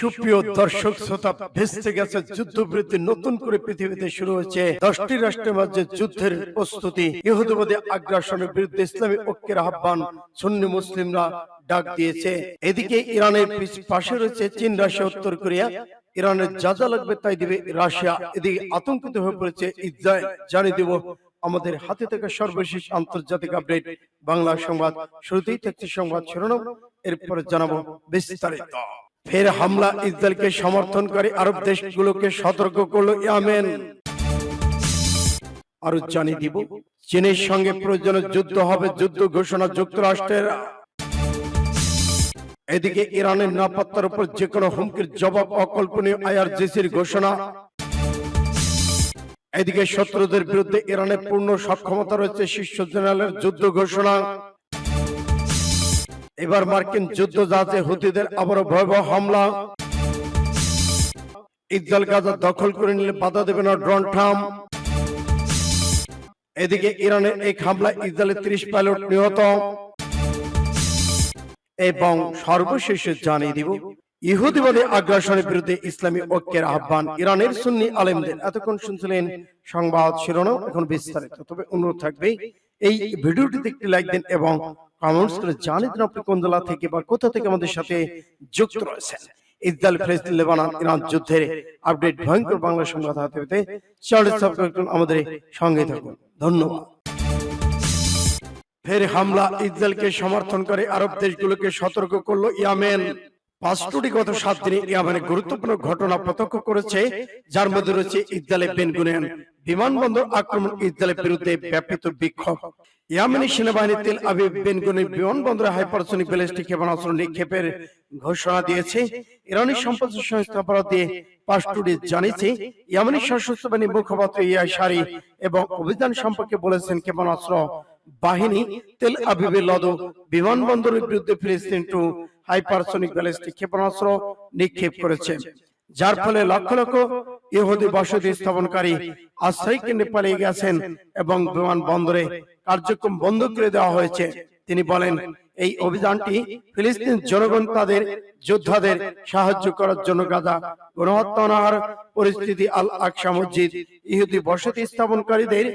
সুপ্রিয় দর্শক শ্রোতা গেছে যুদ্ধবৃত্তি নতুন করে পৃথিবীতে শুরু হয়েছে। দশটি রাষ্ট্রের মাঝে যুদ্ধের প্রস্তুতি। ইহুদিবাদী আগ্রাসনের বিরুদ্ধে ইসলামী ঐক্যের আহ্বান সুন্নি মুসলিমরা ডাক দিয়েছে। এদিকে ইরানের পাশে রয়েছে চীন, রাশিয়া, উত্তর কোরিয়া। ইরানের যা যা লাগবে তাই দিবে রাশিয়া। এদিকে আতঙ্কিত হয়ে পড়েছে জানিয়ে দিব আমাদের হাতে থাকা সর্বশেষ আন্তর্জাতিক আপডেট। বাংলা সংবাদ, শুরুতেই থাকছে সংবাদ শিরোনাম। এরপরে জানাব বিস্তারিত। ফের হামলা ইসরায়েলকে সমর্থন করে আরব দেশগুলোকে সতর্ক করল ইয়ামেন। আরও জানিয়ে দিব, চীনের সঙ্গে প্রয়োজনে যুদ্ধ হবে যুদ্ধ ঘোষণা যুক্তরাষ্ট্রের। এদিকে ইরানের নিরাপত্তার উপর যে কোনো হুমকির জবাব অকল্পনীয় আইআরজিসির ঘোষণা। এদিকে শত্রুদের বিরুদ্ধে ইরানের পূর্ণ সক্ষমতা রয়েছে শীর্ষ জেনারেলের যুদ্ধ ঘোষণা। এবার মার্কিন যুদ্ধ জাহাজে হুতিদের আবারও ভয়াবহ হামলা। ইসরায়েল গাজা দখল করে নিলে বাধা দেবে না ড্রোন ট্রাম্প। এদিকে ইরানের এক হামলায় ইসরায়েলের ত্রিশ পাইলট নিহত। এবং সর্বশেষে জানিয়ে দিব ইহুদিবাদী আগ্রাসনের বিরুদ্ধে ইসলামী ঐক্যের আহ্বান ইরানের সুন্নি আলেমদের। এতক্ষণ শুনছিলেন সংবাদ শিরোনাম, এখন বিস্তারিত। তবে অনুরোধ থাকবে, এই ভিডিওটিতে একটি লাইক দিন এবং কমেন্টস করে আপনি কোন জেলা থেকে বা কোথা থেকে আমাদের সাথে যুক্ত রয়েছেন। ইসরায়েল, ফিলিস্তিন, লেবানন, ইরান যুদ্ধের আপডেট ভয়ঙ্কর বাংলা সংবাদ হাতে চ্যানেল সাবস্ক্রাইব করুন, আমাদের সঙ্গে থাকুন। ধন্যবাদ। ফের হামলা ইসরায়েলকে সমর্থন করে আরব দেশগুলোকে সতর্ক করল ইয়ামেন। পাঁচটি গত সাত দিনে ইয়ামেনে গুরুত্বপূর্ণ ঘটনা প্রত্যক্ষ করেছে, যার মধ্যে রয়েছে বেনগুনিয়ান বিমানবন্দর আক্রমণ বিরুদ্ধে বিক্ষোভ। ইয়ামেনি সেনাবাহিনী তেল আবিব বেনগুনির বিমানবন্দরে হাইপারসোনিক ব্যালিস্টিক ক্ষেপণাস্ত্র নিক্ষেপের ঘোষণা দিয়েছে। ইরানি সংস্থা জানিয়েছে, ইয়ামেনি সশস্ত্র বাহিনী মুখপাত্র ইয়া সারি এবং অভিযান সম্পর্কে বলেছেন ক্ষেপণাস্ত্র বাহিনী তেল আবিবের লদ বিমানবন্দরের বিরুদ্ধে ফিলিস্তিন টু হাইপারসোনিক ব্যালিস্টিক ক্ষেপণাস্ত্র নিক্ষেপ করেছে। যার ফলে লক্ষ লক্ষ ইহুদি বসতি স্থাপনকারী আশ্রয় কেন্দ্রে পালিয়ে গেছেন এবং বিমানবন্দরে কার্যক্রম বন্ধ করে দেওয়া হয়েছে। তিনি বলেন এই অভিযানটি ফিলিস্তিন জনগণ তাদের যোদ্ধাদের সাহায্য করার জন্য গাজা গণহত্যার পরিস্থিতি আল আকসা মসজিদ ইহুদি বসতি স্থাপনকারীদের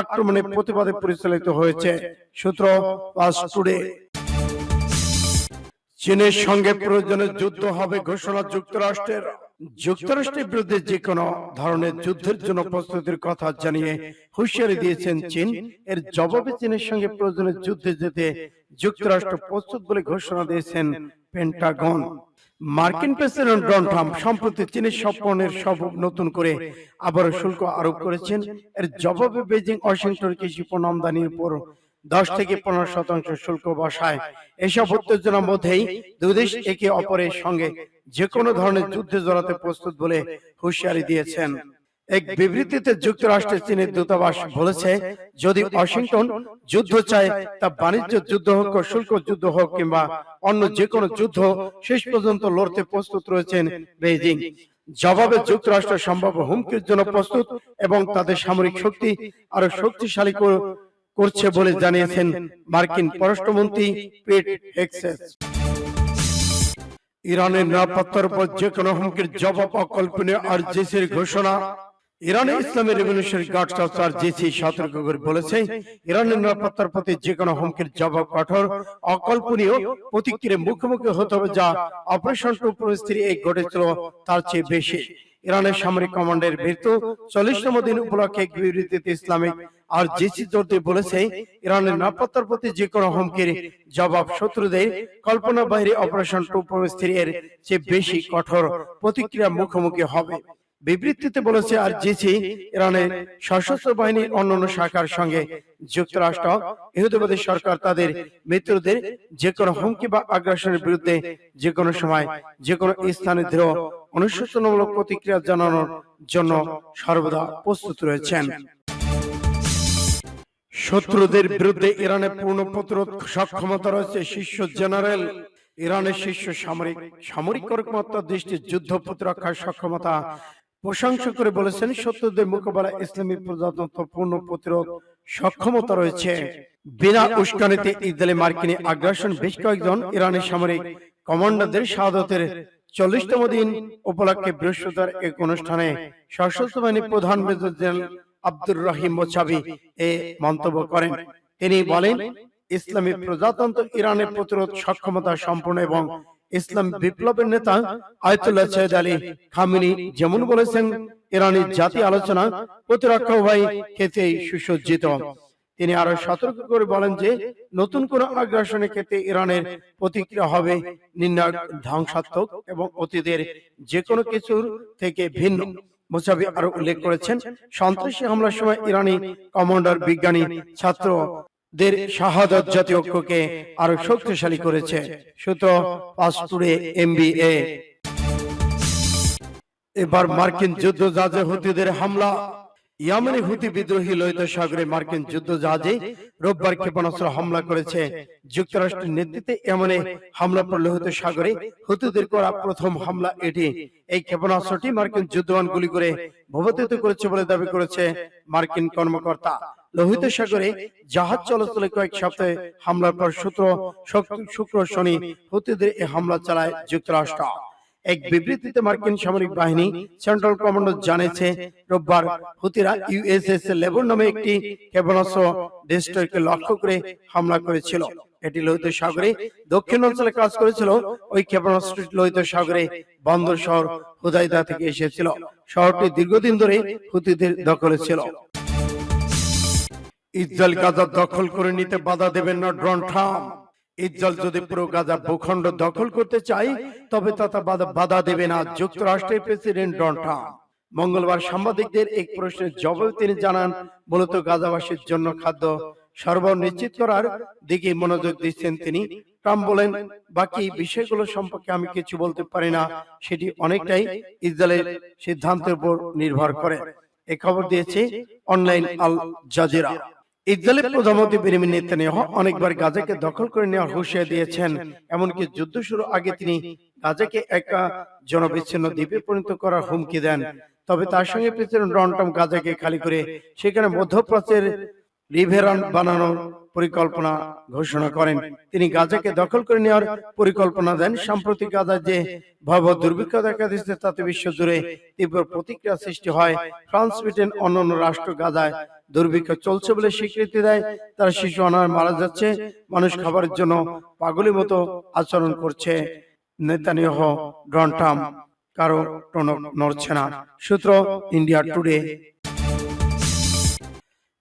আক্রমণের প্রতিবাদে পরিচালিত হয়েছে। সূত্র পাস টুডে চীনের সঙ্গে প্রয়োজনে যুদ্ধ হবে ঘোষণা যুক্তরাষ্ট্রের। যুক্তরাষ্ট্রের বিরুদ্ধে যে কোনো ধরনের যুদ্ধের জন্য প্রস্তুতির কথা জানিয়ে হুঁশিয়ারি দিয়েছেন চীন। এর জবাবে চীনের সঙ্গে প্রয়োজনে যুদ্ধে যেতে যুক্তরাষ্ট্র প্রস্তুত বলে ঘোষণা দিয়েছেন পেন্টাগন। মার্কিন প্রেসিডেন্ট ডোনাল্ড ট্রাম্প সম্প্রতি চীনের সব সব নতুন করে আবারও শুল্ক আরোপ করেছেন। এর জবাবে বেজিং ওয়াশিংটন কৃষি পণ্য আমদানির উপর দশ থেকে পনেরো শতাংশ শুল্ক বসায়। এসব উত্তেজনার মধ্যেই দুই দেশ একে অপরের সঙ্গে যে কোনো ধরনের যুদ্ধে জড়াতে প্রস্তুত বলে হুঁশিয়ারি দিয়েছেন। এক বিবৃতিতে যুক্তরাষ্ট্রের চীনের দূতাবাস বলেছে যদি ওয়াশিংটন যুদ্ধ চায় তা বাণিজ্য যুদ্ধ হোক শুল্ক যুদ্ধ হোক কিংবা অন্য যে কোনো যুদ্ধ শেষ পর্যন্ত লড়তে প্রস্তুত রয়েছেন বেইজিং। জবাবে যুক্তরাষ্ট্র সম্ভাব্য হুমকির জন্য প্রস্তুত এবং তাদের সামরিক শক্তি আরও শক্তিশালী কর- করছে বলে জানিয়েছেন মার্কিন পররাষ্ট্রমন্ত্রী পেট হেক্সেস ইরানের নিরাপত্তার উপর যে কোনো হুমকির জবাব অকল্পনীয় আর জেসির ঘোষণা ইরানের ইসলামী রেভলিউশনারি গার্ড আর জেসি সতর্ক করে বলেছে ইরানের নিরাপত্তার প্রতি যে কোনো হুমকির জবাব কঠোর, অকল্পনীয় প্রতিক্রিয়ার মুখোমুখি হতে হবে যা অপারেশন টু পরিস্থিতি এই ঘটেছিল তার চেয়ে বেশি। ইরানের সামরিক কমান্ডের মৃত্যু চল্লিশতম দিন উপলক্ষে এক বিবৃতিতে ইসলামিক আর জেসি জোর দিয়ে বলেছে ইরানের নিরাপত্তার প্রতি যে কোনো হুমকির জবাব শত্রুদের কল্পনা বাইরে অপারেশন টু পরিস্থিতির চেয়ে বেশি কঠোর প্রতিক্রিয়া মুখোমুখি হবে। বিবৃতিতে বলেছে আর জেসি ইরানের সশস্ত্র বাহিনীর অন্যান্য শাখার সঙ্গে যুক্তরাষ্ট্র, ইহুদিবাদী সরকার তাদের মিত্রদের যে কোনো হুমকি বা আগ্রাসনের বিরুদ্ধে যে কোনো সময় যে কোনো স্থানে দৃঢ় অনুশোচনামূলক প্রতিক্রিয়া জানানোর জন্য সর্বদা প্রস্তুত রয়েছেন। শত্রুদের বিরুদ্ধে ইরানের পূর্ণ প্রতিরোধ সক্ষমতা রয়েছে শীর্ষ জেনারেল। ইরানের শীর্ষ সামরিক সামরিক কর্মকর্তার দৃষ্টি যুদ্ধ প্রতিরক্ষার সক্ষমতা প্রশংসা করে বলেছেন শত্রুদের মোকাবেলা ইসলামী প্রজাতন্ত্র পূর্ণ প্রতিরোধ সক্ষমতা রয়েছে। বিনা উস্কানিতে ইসরায়েলি মার্কিনী আগ্রাসন বেশ কয়েকজন ইরানের সামরিক কমান্ডারদের শাহাদতের চল্লিশতম দিন উপলক্ষে বৃহস্পতিবার এক অনুষ্ঠানে সশস্ত্র বাহিনী প্রধান মেজর জেনারেল আব্দুর রহিম মোচাবি এ মন্তব্য করেন। তিনি বলেন, ইসলামী প্রজাতন্ত্র ইরানের প্রতিরোধ সক্ষমতা সম্পন্ন এবং ইসলাম বিপ্লবের নেতা আয়তুল্লাহ সৈয়দ আলী খামিনি যেমন বলেছেন ইরানের জাতি আলোচনা প্রতিরক্ষা উভয় ক্ষেত্রেই সুসজ্জিত। তিনি আরও সতর্ক করে বলেন যে নতুন কোন আগ্রাসনের ক্ষেত্রে ইরানের প্রতিক্রিয়া হবে নির্ণায়ক ধ্বংসাত্মক এবং অতীতের যে কোনো কিছুর থেকে ভিন্ন। মুসাবি আরও উল্লেখ করেছেন সন্ত্রাসী হামলার সময় ইরানি কমান্ডার বিজ্ঞানী ছাত্র দের শাহাদত জাতীয় ঐক্যকে আরও শক্তিশালী করেছে। সূত্র পাসপুরে এমবিএ। এবার মার্কিন যুদ্ধ জাহাজে হুতিদের হামলা। ইয়ামেনি হুতি বিদ্রোহী লোহিত সাগরে মার্কিন যুদ্ধ জাহাজে রোববার ক্ষেপণাস্ত্র হামলা করেছে। যুক্তরাষ্ট্রের নেতৃত্বে এমনে হামলা পর লোহিত সাগরে হুতিদের করা প্রথম হামলা এটি। এই ক্ষেপণাস্ত্রটি মার্কিন যুদ্ধবান গুলি করে ভূপাতিত করেছে বলে দাবি করেছে মার্কিন কর্মকর্তা। লোহিত সাগরে জাহাজ চলাচলে কয়েক সপ্তাহে হামলার পর সূত্র শুক্র শনি হুতিদের এই হামলা চালায় যুক্তরাষ্ট্র। এক বিবৃতিতে মার্কিন সামরিক বাহিনী সেন্ট্রাল কমান্ডো জানিয়েছে রোববার হুতিরা ইউএসএস লেবর নামে একটি ক্ষেপণাস্ত্র ডেস্ট্রয়কে লক্ষ্য করে হামলা করেছিল। এটি লোহিত সাগরে দক্ষিণ অঞ্চলে কাজ করেছিল। ওই ক্ষেপণাস্ত্রটি লোহিত সাগরে বন্দর শহর হুদাইদা থেকে এসেছিল। শহরটি দীর্ঘদিন ধরে হুতিদের দখলে ছিল। ইসরায়েল গাজা দখল করে নিতে বাধা দেবেন না, ড্রোন ট্রাম্প যদি পুরো গাজা ভূখণ্ড দখল করতে চাই, তবে তথা বাধা দেবে না, যুক্তরাষ্ট্রের প্রেসিডেন্ট ডোনাল্ড মঙ্গলবার সাংবাদিকদের এক প্রশ্নের জবাবে তিনি জানান, মূলত গাজাবাসীর জন্য খাদ্য সরবরাহ নিশ্চিত করার দিকে মনোযোগ দিচ্ছেন তিনি। ট্রাম্প বলেন, বাকি বিষয়গুলো সম্পর্কে আমি কিছু বলতে পারি না, সেটি অনেকটাই ইসরায়েলের সিদ্ধান্তের উপর নির্ভর করে। এ খবর দিয়েছে অনলাইন আল জাজিরা। ইসরায়েলের প্রধানমন্ত্রী বেনিমিন নেতানিয়াহু অনেকবার গাজাকে দখল করে নেওয়ার হুঁশিয়ারি দিয়েছেন এমনকি যুদ্ধ শুরু আগে তিনি গাজাকে একটা জনবিচ্ছিন্ন দ্বীপে পরিণত করার হুমকি দেন। তবে তার সঙ্গে প্রেসিডেন্ট ডোনাল্ড ট্রাম্প গাজাকে খালি করে সেখানে মধ্যপ্রাচ্যের রিভেরান বানানোর পরিকল্পনা ঘোষণা করেন। তিনি গাজাকে দখল করে নেওয়ার পরিকল্পনা দেন। সাম্প্রতিক গাজা যে ভয়াবহ দুর্ভিক্ষ দেখা দিচ্ছে তাতে বিশ্ব জুড়ে তীব্র প্রতিক্রিয়া সৃষ্টি হয়। ফ্রান্স ব্রিটেন অন্যান্য রাষ্ট্র গাজায় দুর্ভিক্ষ চলছে বলে স্বীকৃতি দেয়। তারা শিশু অনার মারা যাচ্ছে। মানুষ খাবারের জন্য পাগলের মতো আচরণ করছে। নেতানিয়াহ ড্রন্টাম কারও টনক নড়ছে না। সূত্র ইন্ডিয়া টুডে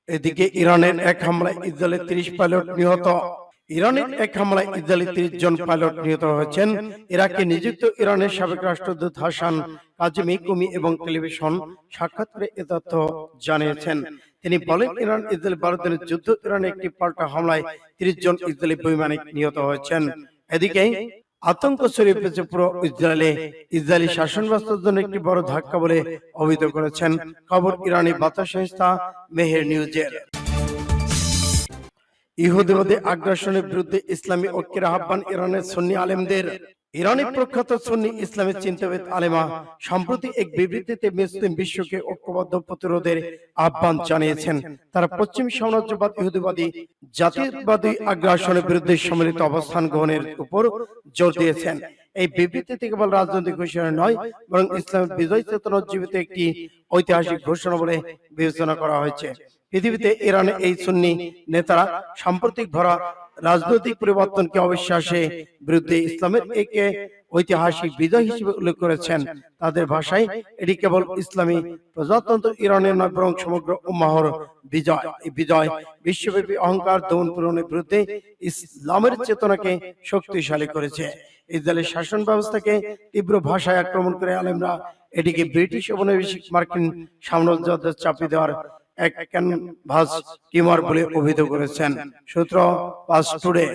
এদিকে ইরানের এক হামলায় ইসরায়েলের তিরিশ পাইলট নিহত। ইরানের এক হামলায় ইসরায়েলি তিরিশ জন পাইলট নিহত হয়েছেন। ইরাকে নিযুক্ত ইরানের সাবেক রাষ্ট্রদূত হাসান কাজিমি কুমি এবং টেলিভিশন সাক্ষাৎকারে এ তথ্য জানিয়েছেন। তিনি বলেন ইরান ইসরায়েল ভারতের যুদ্ধ ইরানে একটি পাল্টা হামলায় তিরিশ জন ইসরায়েলি বৈমানিক নিহত হয়েছেন। এদিকে আতঙ্ক ছড়িয়ে পড়েছে পুরো ইসরায়েলে ইসরায়েলি শাসন ব্যবস্থার জন্য একটি বড় ধাক্কা বলে অভিহিত করেছেন খবর ইরানি বার্তা সংস্থা মেহের নিউজের। ইহুদিবাদী আগ্রাসনের বিরুদ্ধে ইসলামী ঐক্যের আহ্বান ইরানের সুন্নি আলেমদের। ইরানের প্রখ্যাত সুন্নি ইসলামের চিন্তাবিদ আলেমা সম্প্রতি এক বিবৃতিতে মুসলিম বিশ্বকে ঐক্যবদ্ধ প্রতিরোধের আহ্বান জানিয়েছেন। তারা পশ্চিম সাম্রাজ্যবাদ ইহুদিবাদী জাতীয়বাদী আগ্রাসনের বিরুদ্ধে সম্মিলিত অবস্থান গ্রহণের উপর জোর দিয়েছেন। এই বিবৃতিতে কেবল রাজনৈতিক ঘোষণা নয় বরং ইসলামের বিজয় চেতনা জীবিত একটি ঐতিহাসিক ঘোষণা বলে বিবেচনা করা হয়েছে। পৃথিবীতে ইরানের এই সুন্নি নেতারা সাম্প্রতিক ভরা রাজনৈতিক পরিবর্তনকে অবিশ্বাসে বিরুদ্ধে ইসলামের একে ঐতিহাসিক বিজয় হিসেবে উল্লেখ করেছেন। তাদের ভাষায় এটি কেবল ইসলামী প্রজাতন্ত্র ইরানের নয়, বরং সমগ্র উম্মাহর বিজয়। এই বিজয় বিশ্বব্যাপী অহংকার দমন পূরণের বিরুদ্ধে ইসলামের চেতনাকে শক্তিশালী করেছে। ইসরায়েলের শাসন ব্যবস্থাকে তীব্র ভাষায় আক্রমণ করে আলেমরা এটিকে ব্রিটিশ উপনিবেশিক মার্কিন সাম্রাজ্যদের চাপিয়ে দেওয়ার এক ভাস টিমার বলে অভিহিত করেছেন। সূত্র পাস টুডে